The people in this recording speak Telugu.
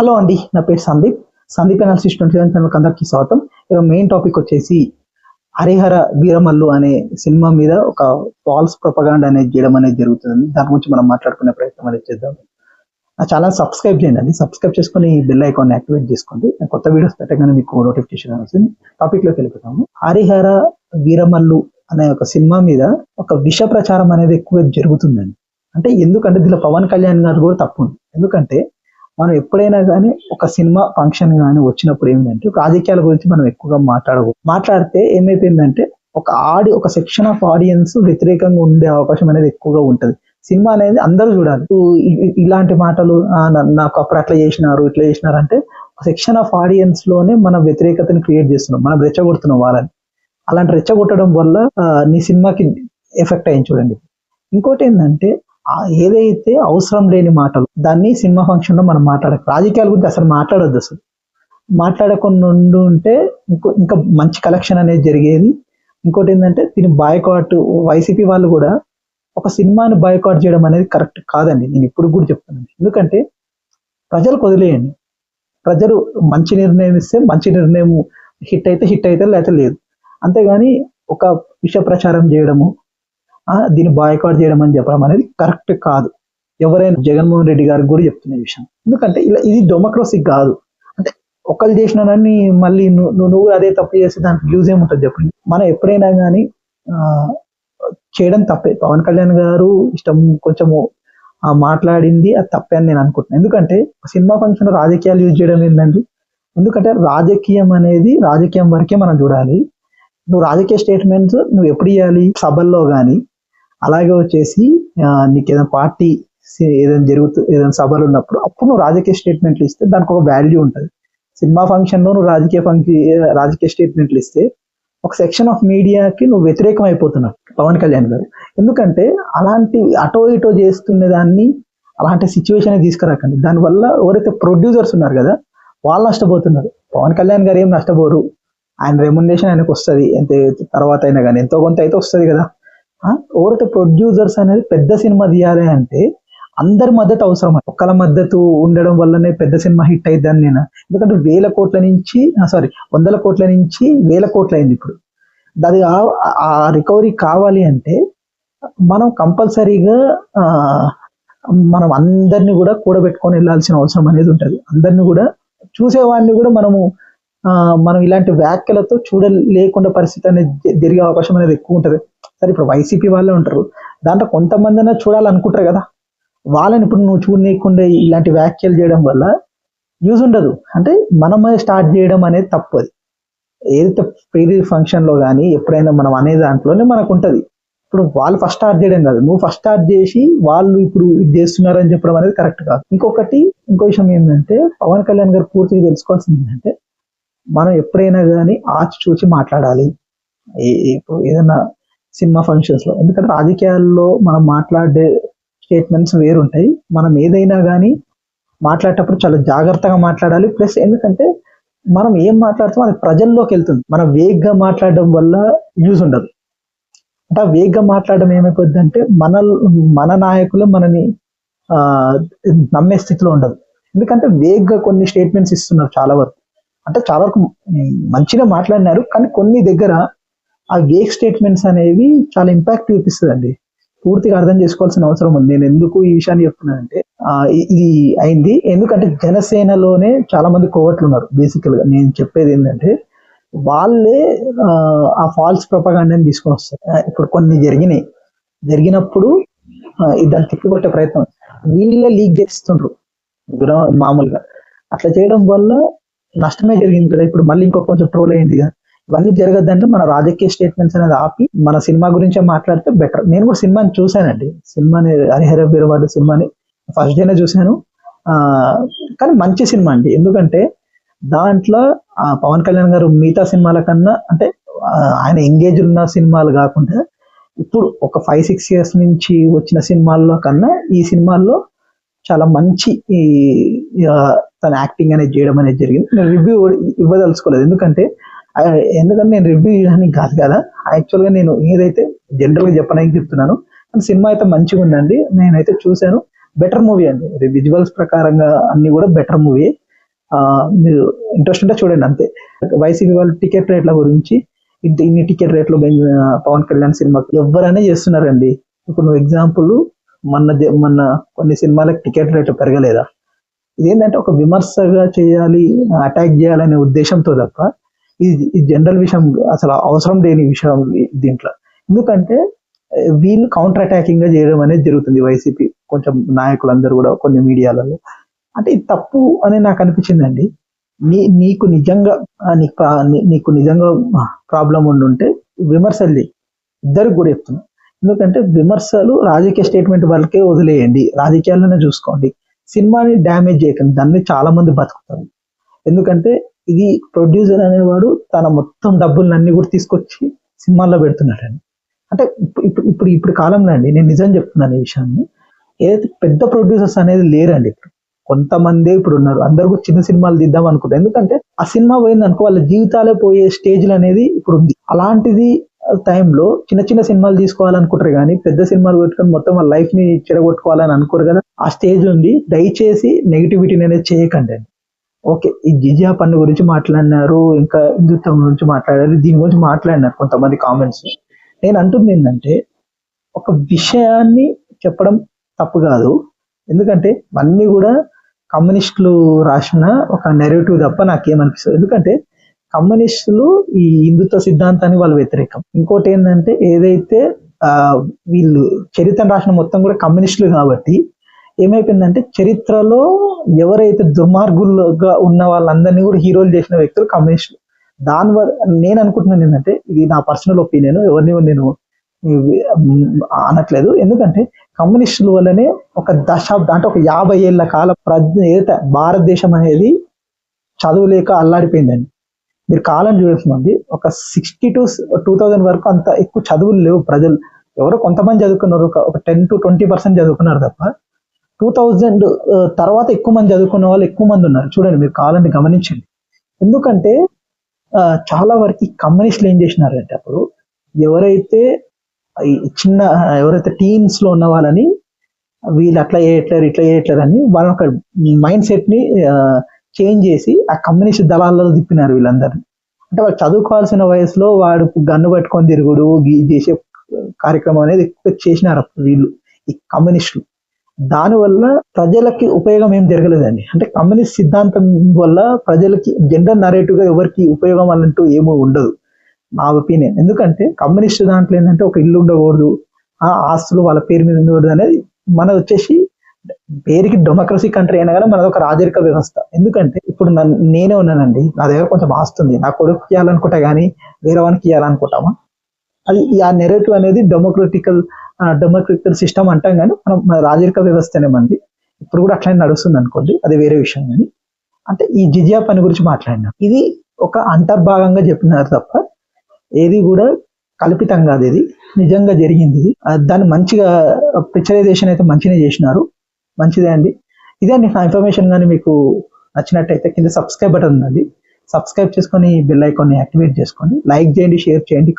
హలో అండి నా పేరు Sandeep. Sandeep analysis twenty seven ఛానల్కి అందరికీ స్వాగతం. ఈరోజు మెయిన్ టాపిక్ వచ్చేసి హరిహర వీరమల్లు అనే సినిమా మీద ఒక ఫాల్స్ ప్రొపగాండ్ అనేది చేయడం అనేది జరుగుతుంది దాని గురించి మనం మాట్లాడుకునే ప్రయత్నం అనేది చేద్దాం. నా ఛానల్ సబ్స్క్రైబ్ చేయండి అండి. సబ్స్క్రైబ్ చేసుకొని బెల్ ఐకాన్ యాక్టివేట్ చేసుకోండి. కొత్త వీడియోస్ పెట్టగానే మీకు నోటిఫికేషన్ వస్తుంది. టాపిక్లోకి వెళ్ళిపోతాము. హరిహర వీరమల్లు అనే ఒక సినిమా మీద ఒక విష ప్రచారం అనేది ఎక్కువ జరుగుతుందండి. అంటే ఎందుకంటే దీనిలో పవన్ కళ్యాణ్ గారు కూడా తప్పు ఉంది. ఎందుకంటే మనం ఎప్పుడైనా కానీ ఒక సినిమా ఫంక్షన్ కానీ వచ్చినప్పుడు ఏంటంటే రాజకీయాల గురించి మనం ఎక్కువగా మాట్లాడకూడదు. మాట్లాడితే ఏమైపోయిందంటే ఒక ఆడి ఒక సెక్షన్ ఆఫ్ ఆడియన్స్ వ్యతిరేకంగా ఉండే అవకాశం అనేది ఎక్కువగా ఉంటుంది. సినిమా అనేది అందరూ చూడాలి. ఇలాంటి మాటలు నాకు అప్పుడు అట్లా చేసినారు ఇట్లా చేసినారు అంటే సెక్షన్ ఆఫ్ ఆడియన్స్లోనే మన వ్యతిరేకతని క్రియేట్ చేస్తున్నాం. మనం రెచ్చగొడుతున్నాం వాళ్ళని. అలాంటి రెచ్చగొట్టడం వల్ల నీ సినిమాకి ఎఫెక్ట్ అయ్యింది చూడండి. ఇంకోటి ఏంటంటే ఏదైతే అవసరం లేని మాటలు దాన్ని సినిమా ఫంక్షన్లో మనం మాట్లాడక రాజకీయాల గురించి అసలు మాట్లాడొద్దు అసలు. మాట్లాడకుండా ఉండు ఉంటే ఇంకో ఇంకా మంచి కలెక్షన్ అనేది జరిగేది. ఇంకోటి ఏంటంటే దీని బాయ్కాట్ వైసీపీ వాళ్ళు కూడా ఒక సినిమాని బాయ్కాట్ చేయడం అనేది కరెక్ట్ కాదండి. నేను ఇప్పుడు కూడా చెప్తున్నాను. ఎందుకంటే ప్రజలకు వదిలేయండి. ప్రజలు మంచి నిర్ణయం ఇస్తే మంచి నిర్ణయం హిట్ అయితే హిట్ అయితే లేకపోతే లేదు. అంతేగాని ఒక విష ప్రచారం చేయడము దీన్ని బాయ్కాట్ చేయడం అని చెప్పడం అనేది కరెక్ట్ కాదు. ఎవరైనా జగన్మోహన్ రెడ్డి గారికి కూడా చెప్తున్న విషయం. ఎందుకంటే ఇలా ఇది డెమోక్రసీ కాదు. అంటే ఒకళ్ళు చేసినానని మళ్ళీ నువ్వు నువ్వు నువ్వు అదే తప్పు చేస్తే దానికి యూజ్ ఏముంటుంది చెప్పండి. మనం ఎప్పుడైనా కానీ చేయడం తప్పే. పవన్ కళ్యాణ్ గారు ఇష్టం కొంచెము ఆ, మాట్లాడింది అది తప్పే అని నేను అనుకుంటున్నాను ఎందుకంటే సినిమా ఫంక్షన్ రాజకీయాలు యూజ్ చేయడం ఏంటండి ఎందుకంటే రాజకీయం అనేది రాజకీయం వరకే మనం చూడాలి. నువ్వు రాజకీయ స్టేట్మెంట్స్ నువ్వు ఎప్పుడు ఇవ్వాలి సభల్లో కానీ అలాగే వచ్చేసి నీకు ఏదైనా పార్టీ ఏదైనా జరుగుతూ ఏదైనా సభలు ఉన్నప్పుడు అప్పుడు నువ్వు రాజకీయ స్టేట్మెంట్లు ఇస్తే దానికి ఒక వాల్యూ ఉంటుంది. సినిమా ఫంక్షన్లో నువ్వు రాజకీయ ఫంక్షన్ రాజకీయ స్టేట్మెంట్లు ఇస్తే ఒక సెక్షన్ ఆఫ్ మీడియాకి నువ్వు వ్యతిరేకం అయిపోతున్నావు పవన్ కళ్యాణ్ గారు. ఎందుకంటే అలాంటి అటో ఇటో చేస్తున్న దాన్ని అలాంటి సిచ్యువేషన్ తీసుకురాకండి. దానివల్ల ఎవరైతే ప్రొడ్యూసర్స్ ఉన్నారు కదా వాళ్ళు నష్టపోతున్నారు. పవన్ కళ్యాణ్ గారు ఏం నష్టపోరు. ఆయన రెమ్యునరేషన్ ఆయనకు వస్తుంది. ఎంత తర్వాత అయినా కానీ ఎంతో కొంత అయితే వస్తుంది కదా. ఎవరైతే ప్రొడ్యూసర్స్ అనేది పెద్ద సినిమా తీయాలి అంటే అందరి మద్దతు అవసరం ఒక్కల మద్దతు ఉండడం వల్లనే పెద్ద సినిమా హిట్ అయిద్దని నేను. ఎందుకంటే వేల కోట్ల నుంచి సారీ వందల కోట్ల నుంచి వేల కోట్ల అయింది ఇప్పుడు. అది ఆ- రికవరీ కావాలి అంటే మనం కంపల్సరీగా మనం అందరినీ కూడా కూడబెట్టుకొని వెళ్ళాల్సిన అవసరం అనేది ఉంటుంది. అందరినీ కూడా చూసేవాడిని కూడా మనము మనం ఇలాంటి వ్యాఖ్యలతో చూడలేకుండా పరిస్థితి అనేది జరిగే అవకాశం అనేది ఎక్కువ ఉంటుంది. సరే ఇప్పుడు వైసీపీ వాళ్ళే ఉంటారు. దాంట్లో కొంతమంది అయినా చూడాలనుకుంటారు కదా. వాళ్ళని ఇప్పుడు నువ్వు చూడనీయకుండా ఇలాంటి వ్యాఖ్యలు చేయడం వల్ల యూజ్ ఉండదు. అంటే మనమే స్టార్ట్ చేయడం అనేది తప్పు అది. ఏదైతే ప్రీ ఫంక్షన్లో కానీ ఎప్పుడైనా మనం అనే దాంట్లోనే మనకు ఉంటుంది. ఇప్పుడు వాళ్ళు ఫస్ట్ స్టార్ట్ చేయడం కాదు. నువ్వు ఫస్ట్ స్టార్ట్ చేసి వాళ్ళు ఇప్పుడు ఇది చేస్తున్నారని చెప్పడం అనేది కరెక్ట్ కాదు. ఇంకొకటి ఇంకో విషయం ఏంటంటే పవన్ కళ్యాణ్ గారు పూర్తిగా తెలుసుకోవాల్సింది ఏంటంటే మనం ఎప్పుడైనా కానీ ఆచి చూసి మాట్లాడాలి. ఇప్పుడు ఏదైనా సినిమా ఫంక్షన్స్లో. ఎందుకంటే రాజకీయాల్లో మనం మాట్లాడే స్టేట్మెంట్స్ వేరుంటాయి. మనం ఏదైనా కానీ మాట్లాడేటప్పుడు చాలా జాగ్రత్తగా మాట్లాడాలి. ప్లస్ ఎందుకంటే మనం ఏం మాట్లాడుతామో అది ప్రజల్లోకి వెళ్తుంది. మనం వేగ్గా మాట్లాడడం వల్ల యూజ్ ఉండదు. అంటే ఆ వేగ్గా మాట్లాడడం ఏమైపోద్ది అంటే మన మన నాయకులు మనని ఆ, నమ్మే స్థితిలో ఉండదు. ఎందుకంటే వేగ్గా కొన్ని స్టేట్మెంట్స్ ఇస్తున్నారు చాలా వరకు. అంటే చాలా వరకు మంచిగా మాట్లాడినారు కానీ కొన్ని దగ్గర ఆ వేక్ స్టేట్మెంట్స్ అనేవి చాలా ఇంపాక్ట్ చూపిస్తుందండి. పూర్తిగా అర్థం చేసుకోవాల్సిన అవసరం ఉంది. నేను ఎందుకు ఈ విషయాన్ని చెప్తున్నానంటే ఇది అయింది. ఎందుకంటే జనసేనలోనే చాలా మంది కోవట్లు ఉన్నారు బేసికల్గా నేను చెప్పేది ఏంటంటే వాళ్ళే ఆ, ఫాల్స్ ప్రొపగాండాని తీసుకొని వస్తారు. ఇప్పుడు కొన్ని జరిగినాయి. జరిగినప్పుడు దాన్ని తిప్పికొట్టే ప్రయత్నం. వీళ్ళే లీక్ చేస్తుండ్రు. మామూలుగా. అట్లా చేయడం వల్ల నష్టమే జరిగింది కదా. ఇప్పుడు మళ్ళీ ఇంకొక కొంచెం ట్రోల్ అయింది కదా. ఇవన్నీ జరగద్దంటే మన రాజకీయ స్టేట్మెంట్స్ అనేది ఆపి మన సినిమా గురించే మాట్లాడితే బెటర్ నేను కూడా సినిమాని చూశానండి. సినిమాని హరిహర వీరవాడు సినిమాని ఫస్ట్ డేనే చూశాను. కానీ మంచి సినిమా అండి. ఎందుకంటే దాంట్లో ఆ, పవన్ కళ్యాణ్ గారు మిగతా సినిమాల కన్నా అంటే ఆయన ఎంగేజ్ ఉన్న సినిమాలు కాకుండా ఇప్పుడు ఒక ఫైవ్ సిక్స్ ఇయర్స్ నుంచి వచ్చిన సినిమాల్లో కన్నా ఈ సినిమాల్లో చాలా మంచి తన యాక్టింగ్ అనేది చేయడం అనేది జరిగింది. నేను రివ్యూ ఇవ్వదలుచుకోలేదు. ఎందుకంటే ఎందుకంటే నేను రివ్యూ ఇవ్వడానికి కాదు కదా. యాక్చువల్గా నేను ఏదైతే జనరల్గా చెప్పడానికి చెప్తున్నాను కానీ సినిమా అయితే మంచిగా ఉందండి. నేనైతే చూశాను. బెటర్ మూవీ అండి. విజువల్స్ ప్రకారంగా అన్ని కూడా బెటర్ మూవీ మీరు ఇంట్రెస్ట్ ఉంటే చూడండి అంతే. వైసీపీ వాళ్ళు టికెట్ రేట్ల గురించి ఇంత ఇన్ని టికెట్ రేట్లు పవన్ కళ్యాణ్ సినిమాకి ఎవరైనా చేస్తున్నారండి. ఇప్పుడు నువ్వు ఎగ్జాంపుల్ మొన్న దే- మొన్న కొన్ని సినిమాలకు టికెట్ రేట్లు పెరగలేదా? ఇదేంటంటే ఒక విమర్శగా చేయాలి అటాక్ చేయాలనే ఉద్దేశంతో తప్ప ఇది జనరల్ విషయం అసలు అవసరం లేని విషయం దీంట్లో. ఎందుకంటే వీళ్ళు కౌంటర్ అటాకింగ్గా చేయడం అనేది జరుగుతుంది వైసీపీ కొంచెం నాయకులందరూ కూడా కొన్ని మీడియాలలో. అంటే ఇది తప్పు అని నాకు అనిపించిందండి. నీ నీకు నిజంగా నీకు నీకు నిజంగా ప్రాబ్లం ఉండుంటే విమర్శలు ఇద్దరికి కూడా చెప్తున్నా. ఎందుకంటే విమర్శలు రాజకీయ స్టేట్మెంట్ వాళ్ళకే వదిలేయండి. రాజకీయాల్లోనే చూసుకోండి. సినిమాని డ్యామేజ్ చేయకండి. దాన్ని చాలా మంది బతుకుతారు. ఎందుకంటే ఇది ప్రొడ్యూసర్ అనేవాడు తన మొత్తం డబ్బులన్నీ కూడా తీసుకొచ్చి సినిమాల్లో పెడుతున్నాడండి అంటే ఇప్పుడు ఇప్పుడు ఇప్పుడు ఇప్పుడు కాలంలో అండి నేను నిజం చెప్తున్నాను ఈ విషయాన్ని. ఏదైతే పెద్ద ప్రొడ్యూసర్స్ అనేది లేరండి ఇప్పుడు. కొంతమందే ఇప్పుడు ఉన్నారు. అందరు కూడా చిన్న సినిమాలు తీద్దాం అనుకుంటారు. ఎందుకంటే ఆ సినిమా పోయింది అనుకో వాళ్ళ జీవితాలే పోయే స్టేజ్లు అనేది ఇప్పుడు ఉంది. అలాంటిది టైంలో చిన్న చిన్న సినిమాలు తీసుకోవాలనుకుంటారు కానీ పెద్ద సినిమాలు పెట్టుకొని మొత్తం వాళ్ళ లైఫ్ని చెడగొట్టుకోవాలని అనుకోరు కదా. ఆ స్టేజ్ ఉంది. దయచేసి నెగిటివిటీని అనేది చేయకండి అండి ఓకే ఈ జిజియా పన్ను గురించి మాట్లాడినారు ఇంకా హిందుత్వం గురించి మాట్లాడారు దీని గురించి మాట్లాడినారు కొంతమంది కామెంట్స్ నేను అంటుంది ఏంటంటే ఒక విషయాన్ని చెప్పడం తప్పు కాదు. ఎందుకంటే అన్నీ కూడా కమ్యూనిస్టులు రాసిన ఒక నెరేటివ్ తప్ప నాకేమనిపిస్తుంది. ఎందుకంటే కమ్యూనిస్టులు ఈ హిందుత్వ సిద్ధాంతాన్ని వాళ్ళు వ్యతిరేకం. ఇంకోటి ఏంటంటే ఏదైతే ఆ, వీళ్ళు చరిత్ర రాసిన మొత్తం కూడా కమ్యూనిస్టులు కాబట్టి ఏమైపోయిందంటే చరిత్రలో ఎవరైతే దుర్మార్గులుగా ఉన్న వాళ్ళందరినీ కూడా హీరోలు చేసిన వ్యక్తులు కమ్యూనిస్టులు. దాని వల్ల నేను అనుకుంటున్నాను ఏంటంటే ఇది నా పర్సనల్ ఒపీనియన్ ఎవరిని నేను అనట్లేదు. ఎందుకంటే కమ్యూనిస్టుల వల్లనే ఒక దశాబ్ద అంటే ఒక యాభై ఏళ్ళ కాల ప్రజ్ఞ ఏదైతే భారతదేశం అనేది చదువు లేక అల్లాడిపోయిందండి. మీరు కాలం చూడండి ఒక సిక్స్టీ టు టూ థౌజండ్ వరకు అంత ఎక్కువ చదువులు లేవు ప్రజలు. ఎవరో కొంతమంది చదువుకున్నారు ఒక టెన్ టు ట్వంటీ పర్సెంట్ చదువుకున్నారు తప్ప. టూ థౌజండ్ తర్వాత ఎక్కువ మంది చదువుకున్న వాళ్ళు ఎక్కువ మంది ఉన్నారు. చూడండి మీరు కాలాన్ని గమనించండి. ఎందుకంటే చాలా వరకు కమ్యూనిస్టులు ఏం చేసినారంటే అప్పుడు ఎవరైతే చిన్న ఎవరైతే టీమ్స్లో ఉన్న వాళ్ళని వీళ్ళు అట్లా చేయట్లేరు ఇట్లా చేయట్లేరు అని వాళ్ళ ఒక మైండ్ సెట్ని చేంజ్ చేసి ఆ కమ్యూనిస్ట్ దళాలలో తిప్పినారు వీళ్ళందరినీ అంటే వాళ్ళు చదువుకోవాల్సిన వయసులో వాడు గన్ను పట్టుకొని తిరుగుడు చేసే కార్యక్రమం అనేది ఎక్కువ చేసినారు అప్పుడు వీళ్ళు ఈ కమ్యూనిస్టులు. దానివల్ల ప్రజలకి ఉపయోగం ఏం జరగలేదండి. అంటే కమ్యూనిస్ట్ సిద్ధాంతం వల్ల ప్రజలకి జనరల్ నరేటివ్గా ఎవరికి ఉపయోగం అన్నట్టు ఏమో ఉండదు నా ఒపీనియన్. ఎందుకంటే కమ్యూనిస్ట్ దాంట్లో ఏంటంటే ఒక ఇల్లు ఉండకూడదు ఆ ఆస్తులు వాళ్ళ పేరు మీద ఉండకూడదు అనేది మనది వచ్చేసి పేరుకి డెమోక్రసీ కంట్రీ అయినా కానీ మనది ఒక రాజరిక వ్యవస్థ. ఎందుకంటే ఇప్పుడు నేనే ఉన్నానండి. నా దగ్గర కొంచెం ఆస్తుంది నా కొడుకు ఇవ్వాలనుకుంటా కానీ వేరే వానికి ఇవ్వాలనుకుంటామా అది ఈ ఆ నెరేటివ్ అనేది డెమోక్రటికల్ డెమోక్రటికల్ సిస్టమ్ అంటాం కానీ మనం మన రాజరిక వ్యవస్థనే మంది. ఇప్పుడు కూడా అట్లనే నడుస్తుంది అనుకోండి. అది వేరే విషయం కానీ అంటే ఈ జిజియా పని గురించి మాట్లాడినా. ఇది ఒక అంతర్భాగంగా చెప్పినారు తప్ప ఏది కూడా కల్పితం కాదు ఇది. నిజంగా జరిగింది ఇది. దాన్ని మంచిగా పిక్చరైజేషన్ అయితే మంచిగా చేసినారు. మంచిదే అండి. ఇదే అండి నా ఇన్ఫర్మేషన్ కానీ మీకు నచ్చినట్టయితే కింద సబ్స్క్రైబ్ బటన్ ఉందండి. సబ్స్క్రైబ్ చేసుకొని బెల్ ఐకాన్ని యాక్టివేట్ చేసుకోండి. లైక్ చేయండి షేర్ చేయండి